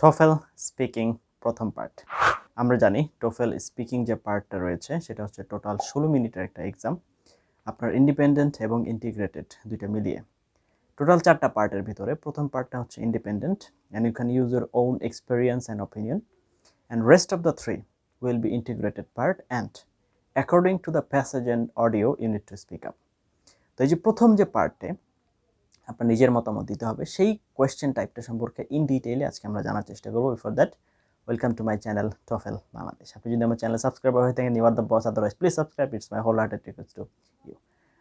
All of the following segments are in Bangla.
টোফেল স্পিকিং প্রথম পার্ট আমরা জানি টোফেল স্পিকিং যে পার্টটা রয়েছে, সেটা হচ্ছে টোটাল ষোলো মিনিটের একটা এক্সাম আপনার ইন্ডিপেন্ডেন্ট এবং ইন্টিগ্রেটেড দুইটা মিলিয়ে। টোটাল চারটা পার্টের ভিতরে প্রথম পার্টটা হচ্ছে independent and you can use your own experience and opinion and rest of the three will be integrated part and according to the passage and audio unit to speak up তো এই যে প্রথম যে পার্টে আপনার নিজের মতামত দিতে হবে। সেই কোয়েশ্চেন টাইপটা সম্পর্কে ইন ডিটেইলে আজকে আমরা জানার চেষ্টা করব। Before that welcome to my channel TOEFL Bangladesh আপনি যদি আমার চ্যানেল সাবস্ক্রাইবার হয়ে থাকেন your the boss otherwise please subscribe it's my wholehearted request to you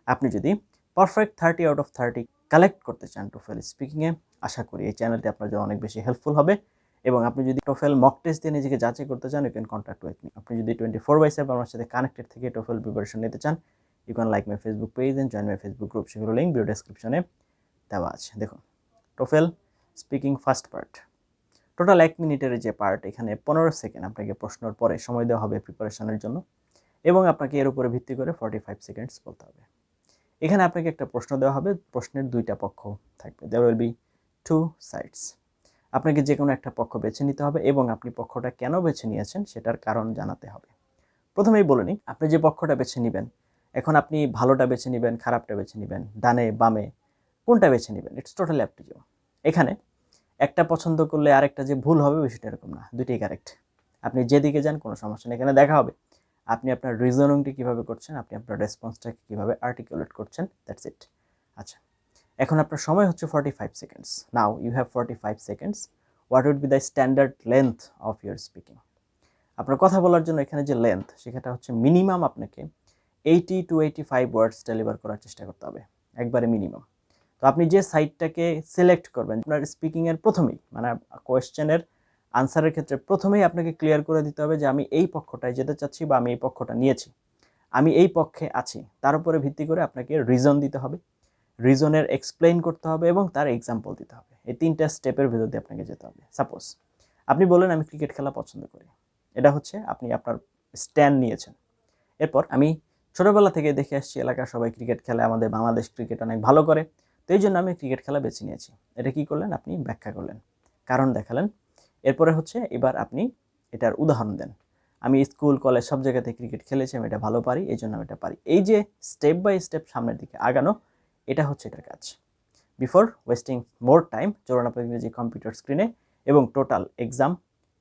আপনি যদি perfect thirty out of thirty collect করতে চান টোফেল স্পিকিংয়ে আশা করি এই চ্যানেলটি আপনার জন্য অনেক বেশি হেল্পফুল হবে। এবং আপনি যদি টোফেল মক টেস্ট দিয়ে নিজেকে যাচাই করতে চান you can contact with me আপনি যদি টোয়েন্টি ফোর বাই সেভেন আমার সাথে কানেক্টেড থেকে টোফেল প্রিপারেশন নিতে চান you can like my Facebook page and join my Facebook group সেগুলো লিঙ্ক ভিডিও ডেসক্রিপশনে দেওয়া আছে। দেখুন TOEFL speaking first part total এক মিনিটের যে পার্ট এখানে পনেরো সেকেন্ড আপনাকে প্রশ্নের পরে সময় দেওয়া হবে প্রিপারেশনের জন্য এবং আপনাকে এর উপরে ভিত্তি করে ফর্টি ফাইভ সেকেন্ডস বলতে হবে। এখানে আপনাকে একটা প্রশ্ন দেওয়া হবে, প্রশ্নের দুইটা পক্ষ থাকবে। There will be two sides আপনাকে যে কোনো একটা পক্ষ বেছে নিতে হবে এবং আপনি পক্ষটা কেন বেছে নিয়েছেন সেটার কারণ জানাতে হবে। প্রথমেই বলে নিই, আপনি যে পক্ষটা বেছে নেবেন, এখন আপনি ভালোটা বেছে নেবেন, খারাপটা বেছে নেবেন, ডানে বামে কোনটা বেছে নেবেন? It's totally up to you এখানে একটা পছন্দ করলে আরেকটা যে ভুল হবে বিষয়টা এরকম না, দুইটাই কারেক্ট আপনি যেদিকে যান কোনো সমস্যা নেই, এখানে দেখা হবে। আপনি আপনার রিজনিংটি কীভাবে করছেন, আপনি আপনার রেসপন্সটাকে কীভাবে আর্টিকুলেট করছেন দ্যাটস ইট আচ্ছা এখন আপনার সময় হচ্ছে forty five seconds now you have forty five seconds what would be the standard length of your speaking আপনার কথা বলার জন্য এখানে যে লেন্থ সেটা হচ্ছে মিনিমাম আপনাকে eighty to eighty five words deliver করার চেষ্টা করতে হবে। একবারে মিনিমাম তো আপনি যে সাইটটাকে সিলেক্ট করবেন, আপনার স্পিকিংয়ের প্রথমেই মানে কোয়েশ্চেনের আনসারের ক্ষেত্রে প্রথমেই আপনাকে ক্লিয়ার করে দিতে হবে যে আমি এই পক্ষটায় যেতে চাচ্ছি বা আমি এই পক্ষটা নিয়েছি। আমি এই পক্ষে আছি। তার উপরে ভিত্তি করে আপনাকে রিজন দিতে হবে রিজনের এক্সপ্লেইন করতে হবে এবং তার এক্সাম্পল দিতে হবে। এই তিনটা স্টেপের ভিতর দিয়ে আপনাকে যেতে হবে। সাপোজ আপনি বলেন আমি ক্রিকেট খেলা পছন্দ করি। এটা হচ্ছে আপনি আপনার স্ট্যান্ড নিয়েছেন। এরপর আমি ছোটোবেলা থেকে দেখে আসছি, এলাকার সবাই ক্রিকেট খেলে, আমাদের বাংলাদেশ ক্রিকেট অনেক ভালো করে। তো এই জন্য আমি ক্রিকেট খেলা বেছে নিয়েছি। এটা কি করলেন? আপনি ব্যাখ্যা করলেন। কারণ দেখালেন। এরপরে হচ্ছে এবার আপনি এটার উদাহরণ দেন। আমি স্কুল, কলেজ সব জায়গাতে ক্রিকেট খেলেছি, আমি এটা ভালো পারি, এই জন্য আমি এটা পারি। এই যে স্টেপ বাই স্টেপ সামনের দিকে আগানো, এটা হচ্ছে এটার কাজ। বিফোর ওয়েস্টিং মোর টাইম চলুন আপনার ইংরেজি কম্পিউটার স্ক্রিনে এবং টোটাল এক্সাম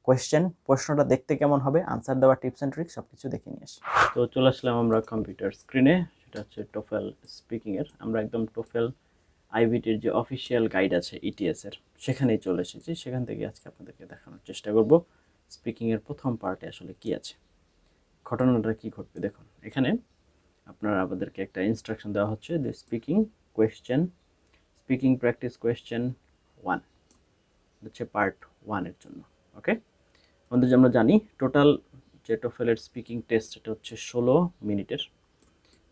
কোয়েশ্চেন প্রশ্নটা দেখতে কেমন হবে আনসার দেওয়ার টিপস অ্যান্ড ট্রিক্স সব কিছু দেখে নিয়ে আসি। তো চলে আসলাম আমরা কম্পিউটার স্ক্রিনে সেটা হচ্ছে টোফেল স্পিকিংয়ের আমরা একদম টোফেল আইবিটির যে অফিসিয়াল গাইড আছে ইটিএস এর, সেখানেই চলে এসেছি। সেখান থেকে আজকে আপনাদেরকে দেখানোর চেষ্টা করব। স্পিকিংয়ের প্রথম পার্টে আসলে কি আছে? ঘটনাটা কি ঘটবে? দেখুন, এখানে আপনার আমাদেরকে একটা ইনস্ট্রাকশন দেওয়া হচ্ছে যে speaking question speaking practice question one হচ্ছে পার্ট ওয়ানের জন্য ওকে আমাদের আমরা জানি টোটাল যে টোফেলের স্পিকিং টেস্ট এটা হচ্ছে ষোলো মিনিটের।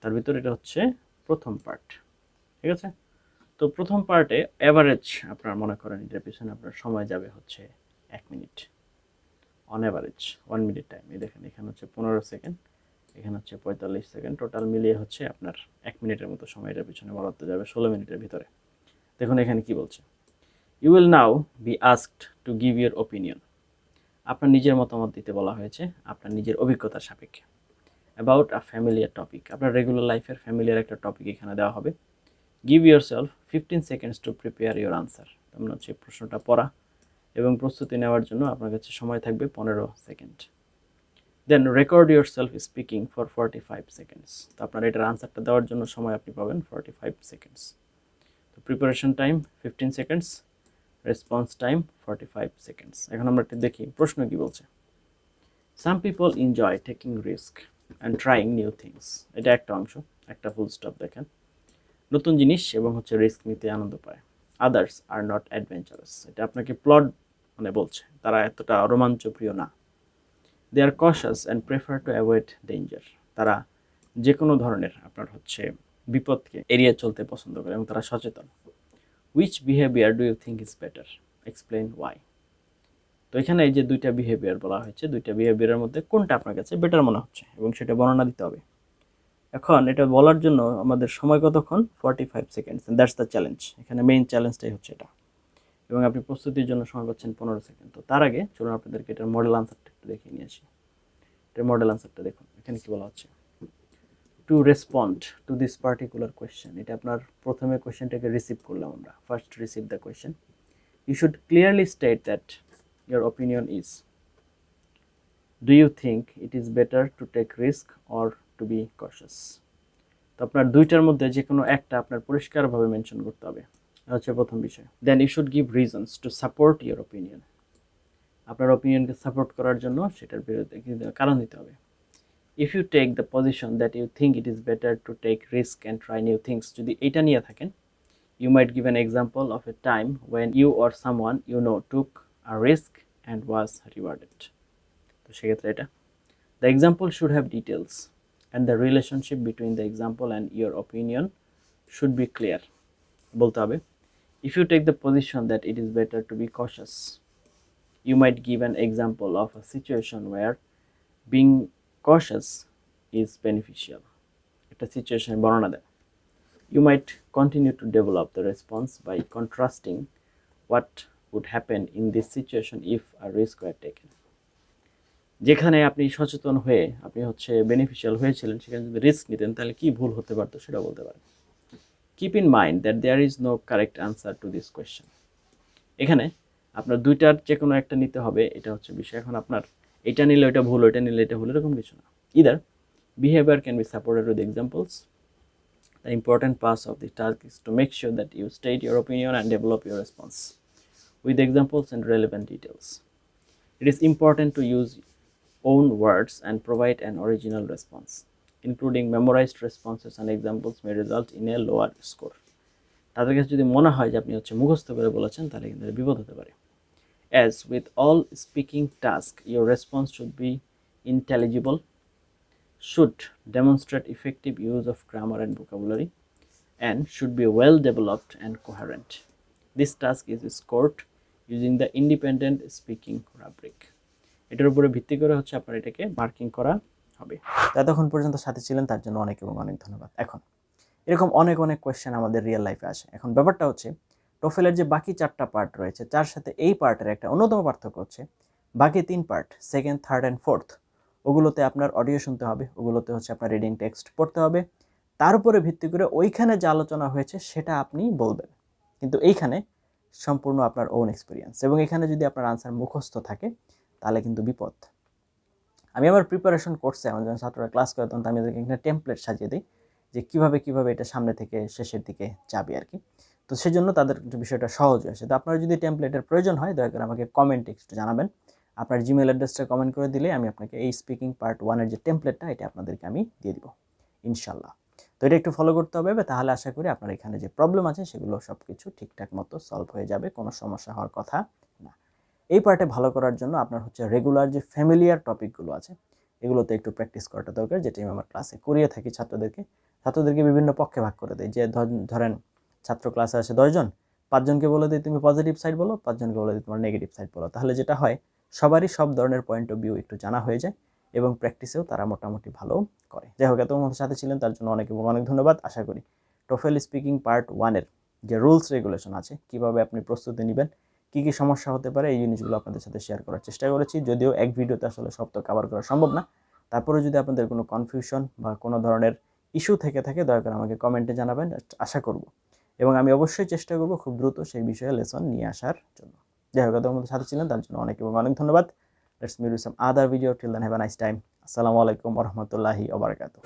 তার ভিতর এটা হচ্ছে প্রথম পার্ট ঠিক আছে? তো প্রথম পার্টে অ্যাভারেজ আপনার মনে করেন এটার পিছনে আপনার সময় যাবে হচ্ছে এক minute. On average one minute time এই দেখেন, এখানে হচ্ছে পনেরো সেকেন্ড এখানে হচ্ছে পঁয়তাল্লিশ সেকেন্ড টোটাল মিলিয়ে হচ্ছে আপনার এক মিনিটের মতো সময় এটার পিছনে বরাদ্দ যাবে ষোলো মিনিটের ভিতরে। দেখুন এখানে কি বলছে। You will now be asked to give your opinion আপনার নিজের মতামত দিতে বলা হয়েছে, আপনার নিজের অভিজ্ঞতার সাপেক্ষে। অ্যাবাউট আ ফ্যামিলিয়ার টপিক আপনার রেগুলার লাইফের ফ্যামিলিয়ার একটা টপিক এখানে দেওয়া হবে। Give yourself fifteen seconds to prepare your answer তেমন হচ্ছে প্রশ্নটা পড়া এবং প্রস্তুতি নেওয়ার জন্য আপনার কাছে সময় থাকবে পনেরো second. Then record yourself speaking for forty five seconds তো আপনার এটার আনসারটা দেওয়ার জন্য সময় আপনি পাবেন ফর্টি ফাইভ সেকেন্ডস তো preparation time fifteen seconds response time forty five seconds এখন আমরা একটু দেখি, প্রশ্ন কি বলছে? Some people enjoy taking risk and trying new things এটা একটা অংশ, একটা ফুল স্টপ দেখেন। নতুন জিনিস এবং হচ্ছে রিস্ক নিতে আনন্দ পায়। আদার্স আর নট অ্যাডভেঞ্চারাস এটা আপনাকে প্লট মানে বলছে, তারা এতটা রোমাঞ্চপ্রিয় না। They are cautious and prefer to avoid danger তারা যে কোনো ধরনের আপনার হচ্ছে বিপদকে এড়িয়ে চলতে পছন্দ করে এবং তারা সচেতন। Which behaviour do you think is better explain why তো এখানে এই যে দুইটা বিহেভিয়ার বলা হয়েছে, দুইটা বিহেভিয়ারের মধ্যে কোনটা আপনার কাছে বেটার মনে হচ্ছে এবং সেটা বর্ণনা দিতে হবে। এখন এটা বলার জন্য আমাদের সময় কতক্ষণ? Forty five seconds that's the challenge এখানে মেইন চ্যালেঞ্জটাই হচ্ছে এটা। এবং আপনি প্রস্তুতির জন্য সময় পাচ্ছেন পনেরো সেকেন্ড। তো তার আগে চলুন আপনাদেরকে এটার মডেল আনসারটা একটু দেখিয়ে নিয়ে আসি। এটার মডেল আনসারটা দেখুন, এখানে কি বলা হচ্ছে? To respond to this particular question এটা আপনার প্রথমে কোয়েশ্চেনটাকে রিসিভ করলাম আমরা। First receive the question you should clearly state that your opinion is do you think it is better to take risk or to be cautious. তো আপনার দুইটার মধ্যে যে কোনো একটা আপনার পরিষ্কারভাবে মেনশন করতে হবে। এটা হচ্ছে প্রথম বিষয়। Then you should give reasons to support your opinion আপনার ওপিনিয়নকে সাপোর্ট করার জন্য সেটার বিরুদ্ধে কিন্তু কারণ দিতে হবে। If you take the position that you think it is better to take risk and try new things যদি এইটা নিয়ে থাকেন, you might give an example of a time when you or someone you know took a risk and was rewarded. তো সেক্ষেত্রে এটা। The example should have details. and the relationship between the example and your opinion should be clear বলতে হবে if you take the position that it is better to be cautious you might give an example of a situation where being cautious is beneficial একটা সিচুয়েশনের বর্ণনা দেয় you might continue to develop the response by contrasting what would happen in this situation if a risk were taken যেখানে আপনি সচেতন হয়ে আপনি হচ্ছে বেনিফিশিয়াল হয়েছিলেন, সেখানে যদি রিস্ক নিতেন, তাহলে কি ভুল হতে পারতো সেটা বলতে পারেন। Keep in mind that there is no correct answer to this question এখানে আপনার দুইটার যে কোনো একটা নিতে হবে, এটা হচ্ছে বিষয়। এখন আপনার এটা নিলে ওইটা ভুল, ওইটা নিলে এটা ভুল, এরকম কিছু না। Either behaviour can be supported with examples The important part of the task is to make sure that you state your opinion and develop your response with examples and relevant details. It is important to use own words and provide an original response. Including memorized responses and examples may result in a lower score. তাদের কাছে যদি মনে হয় যে আপনি হচ্ছে মুখস্থ করে বলেছেন তাহলে কিন্তু এটা বিপদ হতে পারে As with all speaking tasks, your response should be intelligible should demonstrate effective use of grammar and vocabulary and should be well developed and coherent. This task is scored using the independent speaking rubric. এটার উপরে ভিত্তি করে হচ্ছে আপনার এটাকে মার্কিং করা হবে। এতক্ষণ পর্যন্ত সাথে ছিলেন, তার জন্য অনেক এবং অনেক ধন্যবাদ। এখন, এরকম অনেক অনেক কোয়েশ্চেন আমাদের রিয়েল লাইফে আসে। এখন ব্যাপারটা হচ্ছে টোফেলের যে বাকি চারটা পার্ট রয়েছে, তার সাথে এই পার্টের একটা অন্যতম পার্থক্য হচ্ছে, বাকি তিন part second third and fourth ওগুলোতে আপনার অডিও শুনতে হবে, ওগুলোতে হচ্ছে আপনার রিডিং টেক্সট পড়তে হবে। তার উপরে ভিত্তি করে ওইখানে যে আলোচনা হয়েছে, সেটা আপনি বলবেন। কিন্তু এইখানে সম্পূর্ণ আপনার ওন এক্সপিরিয়েন্স এবং এখানে যদি আপনার আনসার মুখস্থ থাকে তাহলে কিন্তু বিপদ। আমি আমার প্রিপারেশন কোর্সে আমার যখন ছাত্ররা ক্লাস করে, তখন আমি তাদেরকে এখানে টেমপ্লেট সাজিয়ে দিই যে কীভাবে কীভাবে এটা সামনে থেকে শেষের দিকে যাবে আর কি। তো সেজন্য তাদের বিষয়টা সহজ হয়েছে তো আপনার যদি টেমপ্লেটের প্রয়োজন হয়, দয়া করে আমাকে কমেন্টে একটু জানাবেন। আপনার জিমেল অ্যাড্রেসটা কমেন্ট করে দিলে আমি আপনাকে এই স্পিকিং পার্ট ওয়ানের যে টেমপ্লেটটা এটা আপনাদেরকে আমি দিয়ে দিব। ইনশাল্লাহ তো এটা একটু ফলো করতে হবে, তাহলে আশা করি আপনার এখানে যে প্রবলেম আছে, সেগুলো সব কিছু ঠিকঠাক মতো সলভ হয়ে যাবে, কোনো সমস্যা হওয়ার কথা না। এই পার্টে ভালো করার জন্য আপনার হচ্ছে রেগুলার যে ফ্যামিলিয়ার টপিকগুলো আছে, এগুলোতে একটু প্র্যাকটিস করাটা দরকার, যেটা আমি আমার ক্লাসে করিয়ে থাকি ছাত্রদেরকে। ছাত্রদেরকে বিভিন্ন পক্ষে ভাগ করে দেয় যে ধর- ধরেন ছাত্র ক্লাসে আসে দশজন পাঁচজনকে বলে দিই, তুমি পজিটিভ সাইড বলো পাঁচজনকে বলে দিই, তোমার নেগেটিভ সাইড বলো। তাহলে যেটা হয়, সবারই সব ধরনের পয়েন্ট অফ ভিউ একটু জানা হয়ে যায় এবং প্র্যাকটিসেও তারা মোটামুটি ভালো করে। যাই হোক এত আমাদের সাথে ছিলেন, তার জন্য অনেক এবং অনেক ধন্যবাদ। আশা করি টোফেল স্পিকিং পার্ট ওয়ানের যে রুলস রেগুলেশন আছে, কীভাবে আপনি প্রস্তুতি নেবেন কী কী সমস্যা হতে পারে এই জিনিসগুলো আপনাদের সাথে শেয়ার করার চেষ্টা করেছি। যদিও এক ভিডিওতে আসলে সব তো কভার করা সম্ভব না। তারপরে যদি আপনাদের কোনো কনফিউশন বা কোনো ধরনের ইস্যু থেকে থাকে, দয়া করে আমাকে কমেন্টে জানাবেন। আশা করব। এবং আমি অবশ্যই চেষ্টা করব খুব দ্রুত সেই বিষয়ে লেসন নিয়ে আসার জন্য। যাই হোক আমাদের সাথে ছিলেন, তার জন্য অনেক এবং অনেক ধন্যবাদ। Let's meet some other video till then have nice time আসসালামু আলাইকুম রহমতুল্লাহি ওবরাকাতুহ